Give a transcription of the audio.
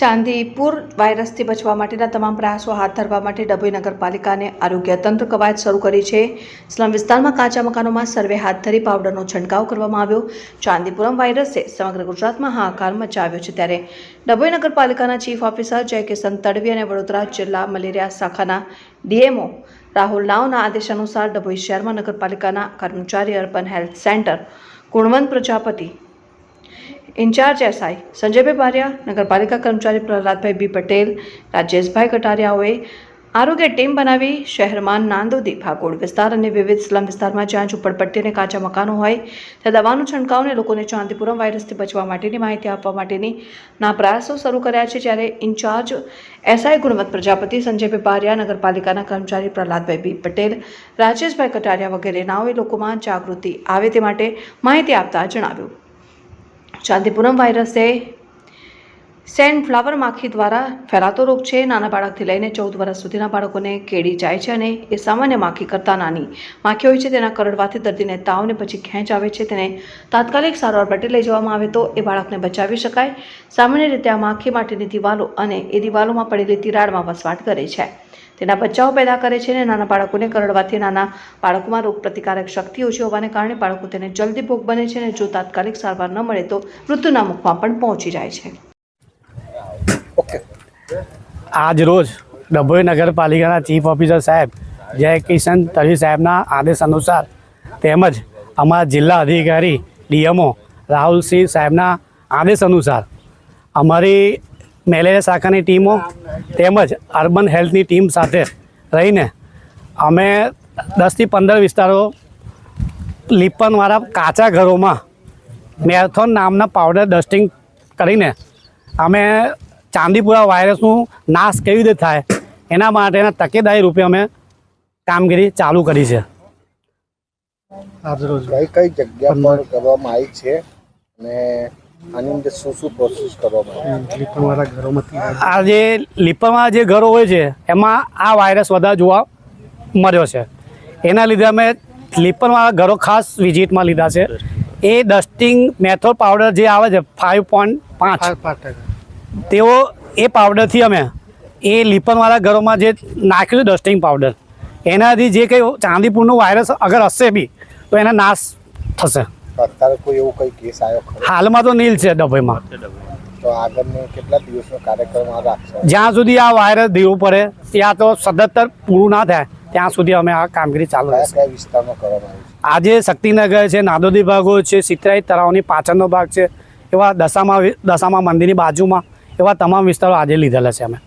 ચાંદીપુર વાયરસથી બચવા માટેના તમામ પ્રયાસો હાથ ધરવા માટે ડભોઈ નગરપાલિકાને આરોગ્ય તંત્ર કવાયત શરૂ કરી છે. સ્લમ વિસ્તારમાં કાચા મકાનોમાં સર્વે હાથ ધરી પાવડરનો છંટકાવ કરવામાં આવ્યો. ચાંદીપુરમ વાયરસે સમગ્ર ગુજરાતમાં હાહાકાર મચાવ્યો છે ત્યારે ડભોઈ નગરપાલિકાના ચીફ ઓફિસર જયકિશન તડવી અને વડોદરા જિલ્લા મલેરિયા શાખાના ડીએમઓ રાહુલ નાવના આદેશ અનુસાર ડભોઈ શહેરમાં નગરપાલિકાના કર્મચારી urban health centre Gunvant Prajapati incharge SI Sanjaybhai Bariya નગરપાલિકા કર્મચારી પ્રહલાદભાઈ બી પટેલ, રાજેશભાઈ કટારિયાઓએ આરોગ્ય ટીમ બનાવી શહેરમાં નાંદોદી ભાગોળ વિસ્તાર અને વિવિધ સ્લમ વિસ્તારમાં જ્યાં ઝુંપડપટ્ટી અને કાચા મકાનો હોય ત્યાં દવાનું છંટકાવને લોકોને ચાંદીપુરમ વાયરસથી બચવા માટેની માહિતી આપવા માટેની ના પ્રયાસો શરૂ કર્યા છે જ્યારે ઇન્ચાર્જ એસઆઈ ગુણવત્ત પ્રજાપતિ, સંજયભાઈ બારિયા નગરપાલિકાના કર્મચારી પ્રહલાદભાઈ બી પટેલ, રાજેશભાઈ કટારિયા વગેરે નાઓએ લોકોમાં જાગૃતિ આવે તે માટે માહિતી આપતા જણાવ્યું. ચાંદીપુરમ વાયરસે સેન્ડ ફ્લાવર માખી દ્વારા ફેલાતો રોગ છે. નાના બાળકથી લઈને ચૌદ વર્ષ સુધીના બાળકોને કેળી જાય છે અને એ સામાન્ય માખી કરતાં નાની માખી હોય છે. તેના કરડવાથી દર્દીને તાવને પછી ખેંચ આવે છે. તેને તાત્કાલિક સારવાર માટે લઈ જવામાં આવે તો એ બાળકને બચાવી શકાય. સામાન્ય રીતે આ માખી માટેની દિવાલો અને એ દિવાલોમાં પડેલી તિરાડમાં વસવાટ કરે છે. તેના બચ્ચાઓ પેદા કરે છે અને નાના બાળકોને કરડવાથી નાના બાળકોમાં રોગ પ્રતિકારક શક્તિ ઓછી હોવાને કારણે બાળકો તેને જલ્દી ભોગ બને છે અને જો તાત્કાલિક સારવાર ન મળે તો મૃત્યુના મુખમાં પણ પહોંચી જાય છે. આજ રોજ ડભોઈ નગરપાલિકાના ચીફ ઓફિસર સાહેબ જય કિશન તરી સાહેબના આદેશ અનુસાર તેમજ અમારા જિલ્લા અધિકારી ડીએમઓ રાહુલસિંહ સાહેબના આદેશ અનુસાર અમારી મેલેરિયા શાખાની ટીમો તેમજ અર્બન હેલ્થની ટીમ સાથે રહીને અમે દસથી પંદર વિસ્તારો લીપનવાળા કાચા ઘરોમાં મેરથોન નામના પાવડર ડસ્ટિંગ કરીને અમે ચાંદીપુરા વાયરસનું નાશ કેવી રીતે થાય? એના માટેના તકેદારી રૂપે અમે કામગીરી ચાલુ કરી છે. કઈ કઈ જગ્યા પર કરવામાં આવી છે? અને આની અંદર શું શું પ્રોસેસ કરવામાં આવી? આ જે લીપરમાં જે ઘરો હોય છે એમાં આ વાયરસ વધારે જોવા મળ્યો છે. એના લીધે અમે લીપનવાળા ઘરો ખાસ વિઝિટમાં લીધા છે. એ ડસ્ટિંગ મેથોડ પાવડર જે આવે છે ફાઇવ પોઈન્ટ પાંચ. તેઓ એ પાવડરથી અમે એ લીપનવાળા ઘરોમાં જે નાખ્યું છે ડસ્ટિંગ પાવડર એનાથી જે કંઈ ચાંદીપુરનો વાયરસ અગર હશે બી તો એના નાશ થશે. અત્યારે કોઈ એવું કઈ કેસ આવ્યો હાલમાં તો નીલ છે ડભોઈમાં. તો આગળનો કેટલા દિવસનો કાર્યક્રમ આ રાખશો? જ્યાં સુધી આ વાયરસ ધીરું પડે ત્યાં તો સદંતર પૂરું ના થાય ત્યાં સુધી અમે આ કામગીરી ચાલુ રહેશે. કયા વિસ્તારમાં કરવામાં આજે શક્તિનગર છે નાદોદી ભાગો છે સિતરાઈ તળાવની પાછળનો ભાગ છે એવા દશામાં દશામાં મંદિરની બાજુમાં એવા તમામ વિસ્તારો આજે લીધેલા છે અમે.